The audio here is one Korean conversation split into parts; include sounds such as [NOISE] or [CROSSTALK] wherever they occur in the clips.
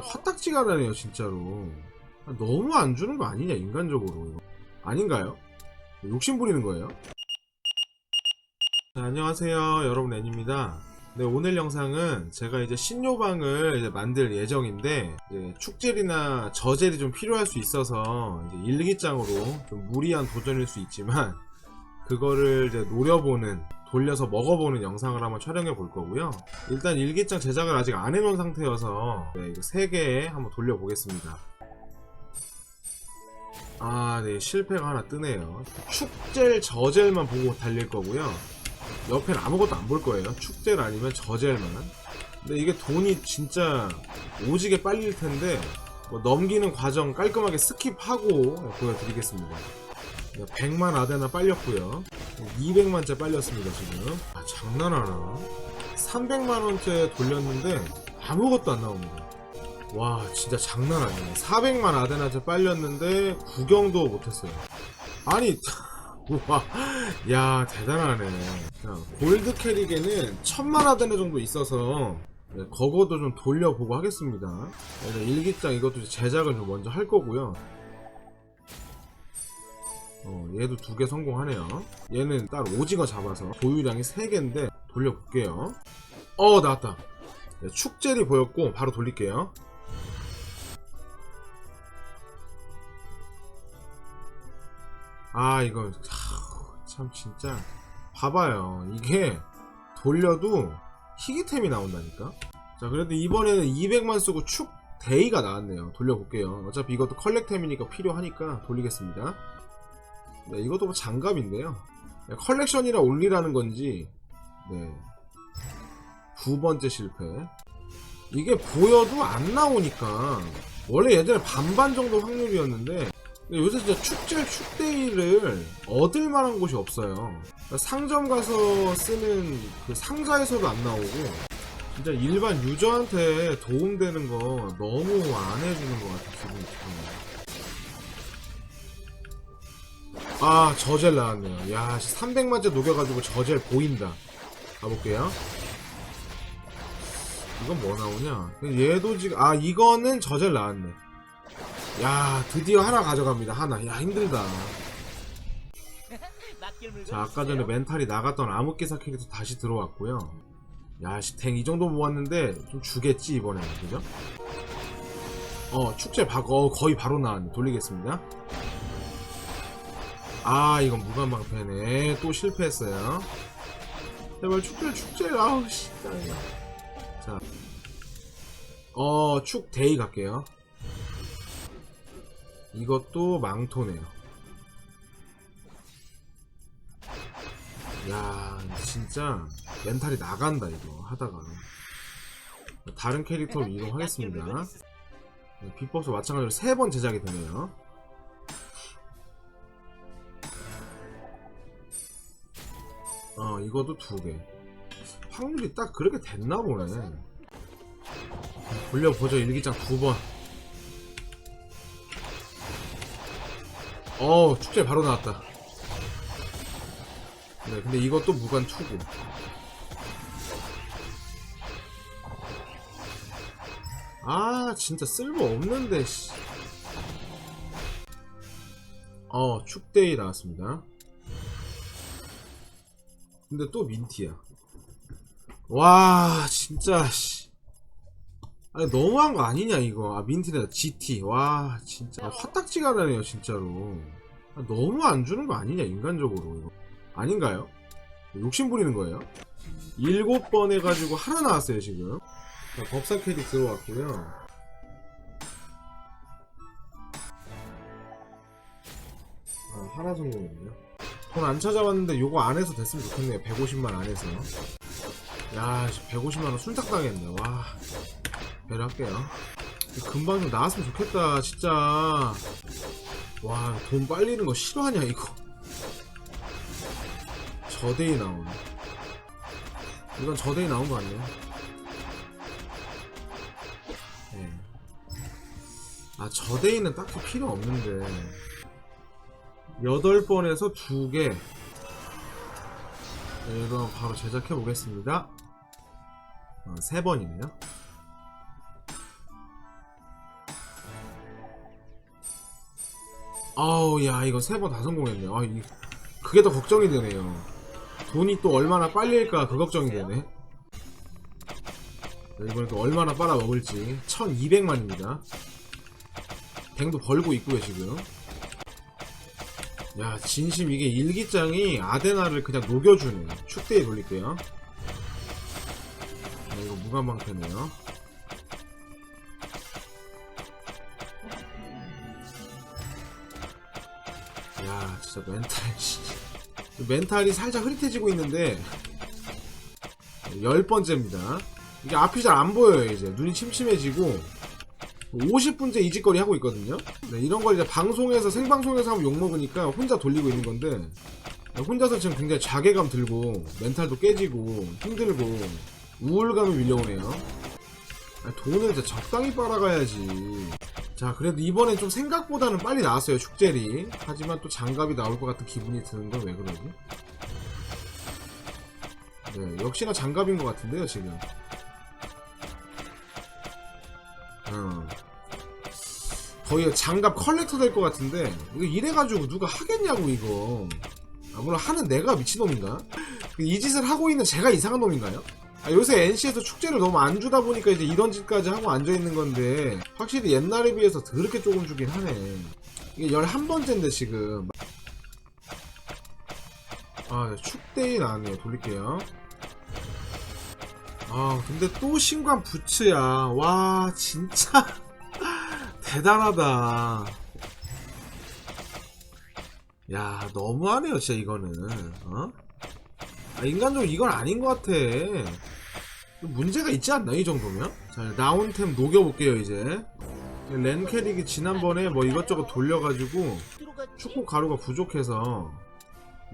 화딱지가 나네요 진짜로 아, 너무 안 주는 거 아니냐 인간적으로 이거. 아닌가요? 욕심 부리는 거예요? 자, 안녕하세요 여러분 애니입니다 네, 오늘 영상은 제가 이제 신요방을 이제 만들 예정인데 축젤이나 저젤이 좀 필요할 수 있어서 일기장으로 좀 무리한 도전일 수 있지만 그거를 이제 노려보는 돌려서 먹어보는 영상을 한번 촬영해 볼 거고요. 일단 일기장 제작을 아직 안 해놓은 상태여서 네, 이거 3개 한번 돌려보겠습니다. 아, 네, 실패가 하나 뜨네요. 축젤, 저젤만 보고 달릴 거고요. 옆엔 아무것도 안 볼 거예요. 축젤 아니면 저젤만. 근데 이게 돈이 진짜 오지게 빨릴 텐데 뭐 넘기는 과정 깔끔하게 스킵하고 보여드리겠습니다. 100만 아데나 빨렸고요. 200만째 빨렸습니다 지금. 아 장난하나? 300만원째 돌렸는데 아무것도 안 나옵니다. 와 진짜 장난 아니네. 400만 아데나째 빨렸는데 구경도 못했어요. 아니 [LAUGHS] 와, 야 대단하네. 자, 골드 캐릭에는 천만 아데나 정도 있어서 네, 그거도 좀 돌려보고 하겠습니다. 네, 일기장 이것도 제작을 좀 먼저 할 거고요. 어, 얘도 두 개 성공하네요. 얘는 따로 오징어 잡아서 보유량이 3개인데 돌려볼게요. 어, 나왔다. 네, 축젤이 보였고 바로 돌릴게요. 아, 이거 하, 참 진짜 봐봐요. 이게 돌려도 희귀템이 나온다니까. 자, 그래도 이번에는 200만 쓰고 축 데이가 나왔네요. 돌려볼게요. 어차피 이것도 컬렉템이니까 필요하니까 돌리겠습니다. 네, 이것도 뭐 장갑인데요. 네, 컬렉션이라 올리라는 건지, 네. 두 번째 실패. 이게 보여도 안 나오니까, 원래 예전에 반반 정도 확률이었는데, 요새 진짜 축제 축데이를 얻을 만한 곳이 없어요. 상점 가서 쓰는 그 상자에서도 안 나오고, 진짜 일반 유저한테 도움되는 거 너무 안 해주는 것 같아, 기분이. 아 저젤 나왔네요. 야 300만째 녹여가지고 저젤 보인다. 가볼게요. 이건 뭐 나오냐? 얘도 지금 아 이거는 저젤 나왔네. 야 드디어 하나 가져갑니다. 하나. 야 힘들다. 자 아까 전에 멘탈이 나갔던 암흑기사 캐릭터 다시 들어왔고요. 야탱이 정도 모았는데 좀 주겠지 이번에는. 그죠? 어 축제 바, 어, 거의 바로 나왔네. 돌리겠습니다 아 이건 무관방패네. 또 실패했어요. 제발 축제 축제. 아우 씨 짜증나. 자어 축데이 갈게요. 이것도 망토네요. 야 진짜 멘탈이 나간다 이거 하다가. 다른 캐릭터로 이동하겠습니다. 네, 비법스 마찬가지로 세 번 제작이 되네요 어 이것도 두개. 확률이 딱 그렇게 됐나 보네. 돌려보죠 일기장 두번. 어 축제 바로 나왔다. 네 근데 이것도 무관 투구. 아 진짜 쓸모 없는데 씨. 어 축데이 나왔습니다 근데 또 민티야. 와, 진짜, 씨. 아니, 너무한 거 아니냐, 이거. 아, 민티다, GT. 와, 진짜. 아, 화딱지가 나네요, 진짜로. 아, 너무 안 주는 거 아니냐, 인간적으로. 이거. 아닌가요? 욕심 부리는 거예요? 일곱 번 해가지고 하나 나왔어요, 지금. 자, 법사 캐릭 들어왔고요. 아, 하나 성공했네요. 돈 안 찾아봤는데 요거 안에서 됐으면 좋겠네요. 150만 안에서. 야 150만원 순삭 당했네. 와 배려할게요. 금방 좀 나왔으면 좋겠다 진짜. 와 돈 빨리는 거 싫어하냐 이거. 저데이 나오네 이건 저데이 나온 거 같네요. 네. 아 저데이는 딱히 필요 없는데 8번에서 2개. 1번 바로 제작해 보겠습니다. 어, 3번이네요. 아우 야 이거 3번 다 성공했네요 아, 이, 그게 더 걱정이 되네요. 돈이 또 얼마나 빨릴까 그 걱정이 되네. 네, 이번에 또 얼마나 빨아먹을지. 1200만입니다. 뱅도 벌고 있고요 지금. 야 진심 이게 일기장이 아데나를 그냥 녹여주네 축대에 돌릴게요. 자, 이거 무관방패네요. 야 진짜 멘탈 씨. 멘탈이 살짝 흐릿해지고 있는데 열 번째입니다. 이게 앞이 잘 안 보여요 이제. 눈이 침침해지고 50분째 이 짓거리 하고 있거든요. 네, 이런 걸 이제 방송에서 생방송에서 하면 욕먹으니까 혼자 돌리고 있는 건데 혼자서 지금 굉장히 자괴감 들고 멘탈도 깨지고 힘들고 우울감이 밀려오네요. 아니, 돈을 진짜 적당히 빨아가야지. 자 그래도 이번엔 좀 생각보다는 빨리 나왔어요 축제리. 하지만 또 장갑이 나올 것 같은 기분이 드는 건 왜 그러지? 네 역시나 장갑인 것 같은데요 지금. 어. 거의 장갑 컬렉터 될 것 같은데 이거 이래가지고 누가 하겠냐고 이거. 아 물론 하는 내가 미친놈인가? 이 짓을 하고 있는 제가 이상한 놈인가요? 아, 요새 NC에서 축제를 너무 안 주다 보니까 이제 이런 짓까지 하고 앉아있는 건데 확실히 옛날에 비해서 더럽게 조금 주긴 하네. 이게 11번째인데 지금. 아 축대이 나왔네요 돌릴게요. 아 근데 또 신관 부츠야. 와 진짜 대단하다. 야 너무하네요 진짜 이거는. 어? 아, 인간적으로 이건 아닌 것 같아. 문제가 있지 않나 이 정도면? 자 나온 템 녹여볼게요 이제. 렌캐릭이 지난번에 뭐 이것저것 돌려가지고 축구 가루가 부족해서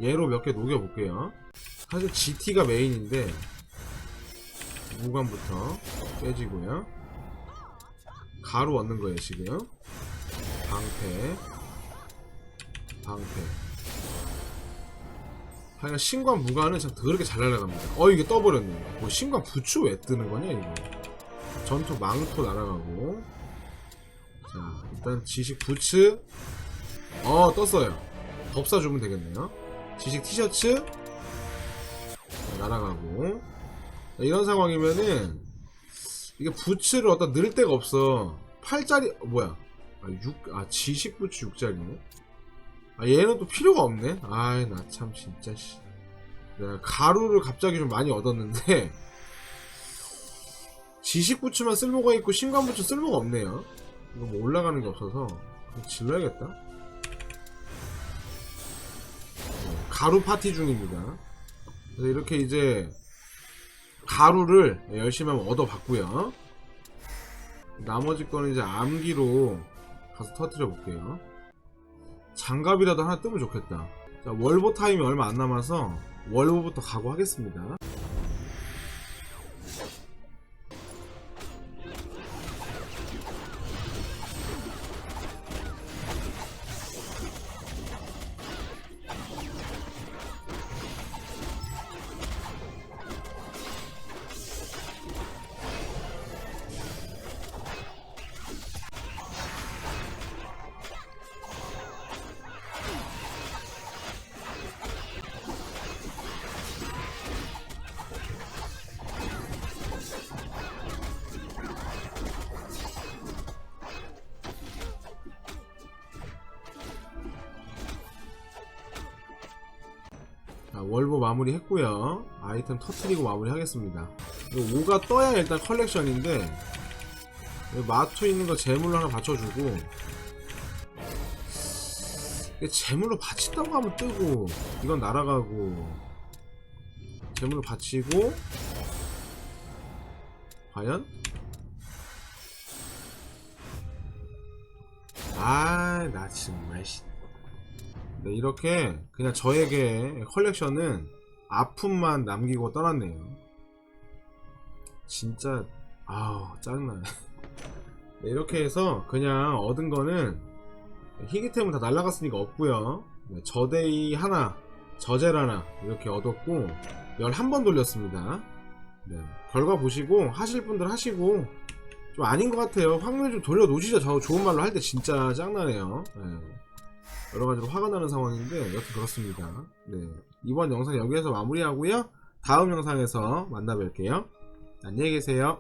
얘로 몇 개 녹여볼게요. 사실 GT가 메인인데 무관부터 빼지고요 가루 얻는 거예요 지금. 방패. 방패. 하여간 신관 무관은 참 더럽게 잘 날아갑니다. 어 이게 떠버렸네. 뭐 신관 부추 왜 뜨는 거냐 이거. 전투 망토 날아가고. 자 일단 지식 부츠. 어 떴어요. 법사 주면 되겠네요. 지식 티셔츠. 자, 날아가고. 자, 이런 상황이면은 이게 부츠를 어디다 넣을 데가 없어. 8짜리 어, 뭐야. 아, 6, 아 지식 부츠 6짜리네 아 얘는 또 필요가 없네. 아이 나 참 진짜 씨. 내가 가루를 갑자기 좀 많이 얻었는데. [LAUGHS] 지식 부츠만 쓸모가 있고 신관 부츠 쓸모가 없네요. 이거 뭐 올라가는 게 없어서. 질러야겠다. 네, 가루 파티 중입니다. 그래서 이렇게 이제 가루를 열심히 한번 얻어봤고요 나머지 거는 이제 암기로 가서 터트려 볼게요 장갑이라도 하나 뜨면 좋겠다. 자, 월보 타임이 얼마 안 남아서 월보부터 가고 하겠습니다. 자, 월보 마무리 했고요. 아이템 터트리고 마무리 하겠습니다. 5가 떠야 일단 컬렉션인데 마투 있는 거 재물로 하나 받쳐주고 재물로 받친다고 하면 뜨고 이건 날아가고 재물로 받치고 과연? 아, 나 정말 씨. 네, 이렇게 그냥 저에게 컬렉션은 아픔만 남기고 떠났네요. 진짜 아우 짜증나네. [LAUGHS] 네, 이렇게 해서 그냥 얻은 거는 희귀템은 다 날라갔으니까 없고요. 네, 저데이 하나, 저젤 하나 이렇게 얻었고 11번 돌렸습니다. 네, 결과 보시고 하실 분들 하시고 좀 아닌 것 같아요. 확률 좀 돌려놓으시죠. 저 좋은 말로 할 때 진짜 짱나네요. 네. 여러 가지로 화가 나는 상황인데 여튼 그렇습니다. 네 이번 영상 여기에서 마무리하고요. 다음 영상에서 만나 뵐게요. 안녕히 계세요.